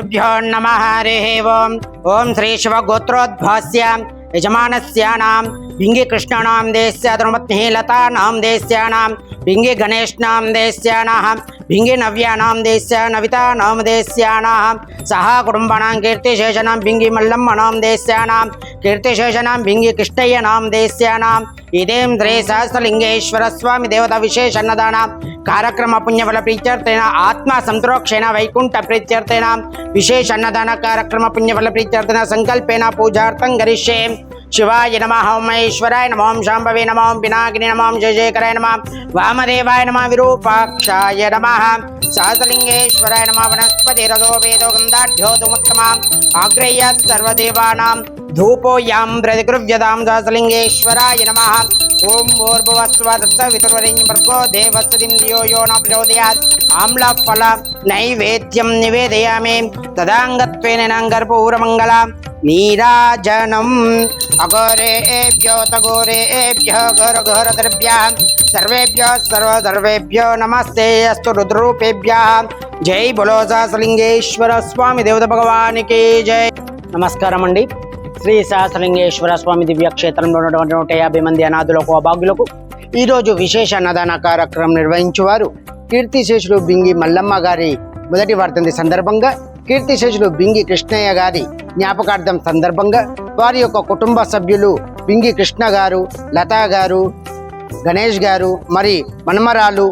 गुरुभ्यो नम हरिः ओम्। ॐ श्री शिवगोत्रोद्भवस्य यजमानस्यानां भिङ्गिकृष्णाणां देस्य द्रुमत्निः लतानां देस्यानां भिङ्गिगणेशनां देस्यानाः भिङ्गिनव्यानां देस्य नवितानां देस्यानां सह कुटुम्बानां कीर्तिशेषणां भिङ्गिमल्लम्मणां देस्यानां కీర్తిశేషనాం భింగి మల్లమ్మనాం దేశ్యానాం. దేశ్యానాం ఇదేం శ్రీ సహస్రలింగేశ్వర స్వామి దేవత విశేషన్నదాన. కార్యక్రమ పుణ్యఫల ప్రీత్యర్థైన ఆత్మ సంతోక్షేణ వైకుంఠ ప్రీత్యర్థైన. విశేష అన్నదాన కార్యక్రమ పుణ్యఫల ప్రీత్యర్థేన సంకల్పేన పూజార్థం గరిష్యే. శివాయ నమ హోమేశ్వరాయ నమోం శాంభవే నమోం ఓం పినాకిని నమ జయశేఖరాయ నమ వామదేవాయ నమ విరూపాక్షాయ నమ. సహస్రలింగేశ్వరాయ నమ వనస్పతి రథో వేదో గంధాఢ్యోతుముత్తమ ఆగ్రేయ సర్వదేవానాం ధూపోయాం ప్రతిగృవ్యతాం దాసలింగేశ్వరాయ నమ. ఓం భూర్భువస్వ వితుర్వరిణ్య భర్గో ధియో యో న ప్రచోదయాత్. ఆమ్ల నైవేద్యం నివేదయామి. తదాంగత్వేన నంగర్పూరమంగళ నీరాజనం అఘోరేభ్యో తఘోరేభ్య ఘోర ఘోర ద్రవ్య సర్వ సర్వేభ్యో నమస్తే అస్తు రుద్రూపేభ్య. జై బులో సహస్రలింగేశ్వర స్వామి దేవత భగవానికి జై. నమస్కారం అండి శ్రీ సహస్రలింగేశ్వర స్వామి దివ్యక్షేత్రంలో ఉన్నటువంటి నూట యాభై మంది అనాథులకు అభాగ్యులకు ఈరోజు విశేష అన్నదాన కార్యక్రమం నిర్వహించేవారు కీర్తిశేషులు బింగి మల్లమ్మ గారి మొదటి వర్ధంతి సందర్భంగా కీర్తిశేషులు బింగి కృష్ణయ్య గారి జ్ఞాపకార్థం సందర్భంగా వారి యొక్క కుటుంబ సభ్యులు బింగి కృష్ణ గారు లతా గారు గణేష్ గారు మరి మనమరాలు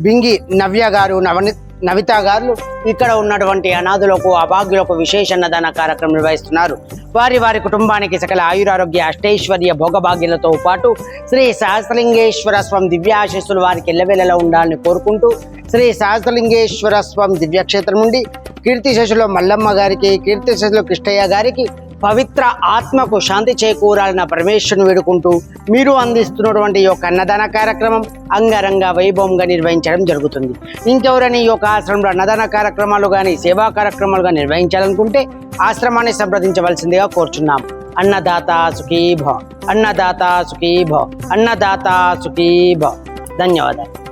బింగి నవ్య గారు నవని నవిత గారు ఇక్కడ ఉన్నటువంటి అనాథులకు అభాగ్యులకు విశేష అన్నదాన కార్యక్రమం నిర్వహిస్తున్నారు. వారి వారి కుటుంబానికి సకల ఆయురారోగ్య అష్టైశ్వర్య భోగభాగ్యులతో పాటు శ్రీ సహస్రలింగేశ్వర స్వామి దివ్యాశీస్సులు వారికి ఎల్లవేళలా ఉండాలని కోరుకుంటూ శ్రీ సహస్రలింగేశ్వర స్వామి దివ్యక్షేత్రం నుండి కీర్తిశేషులో మల్లమ్మ గారికి కీర్తిశేషులో కృష్ణయ్య గారికి పవిత్ర ఆత్మకు శాంతి చేకూరాలన్న పరమేశ్వరుని వేడుకుంటూ మీరు అందిస్తున్నటువంటి ఈ యొక్క అన్నదాన కార్యక్రమం అంగరంగ వైభవంగా నిర్వహించడం జరుగుతుంది. ఇంకెవరైనా ఈ యొక్క ఆశ్రమంలో అన్నదాన కార్యక్రమాలు కానీ సేవా కార్యక్రమాలు కానీ నిర్వహించాలనుకుంటే ఆశ్రమాన్ని సంప్రదించవలసిందిగా కోరుచున్నాం. అన్నదాత సుఖీభ అన్నదాత సుఖీభ అన్నదాత సుఖీభ ధన్యవాదాలు.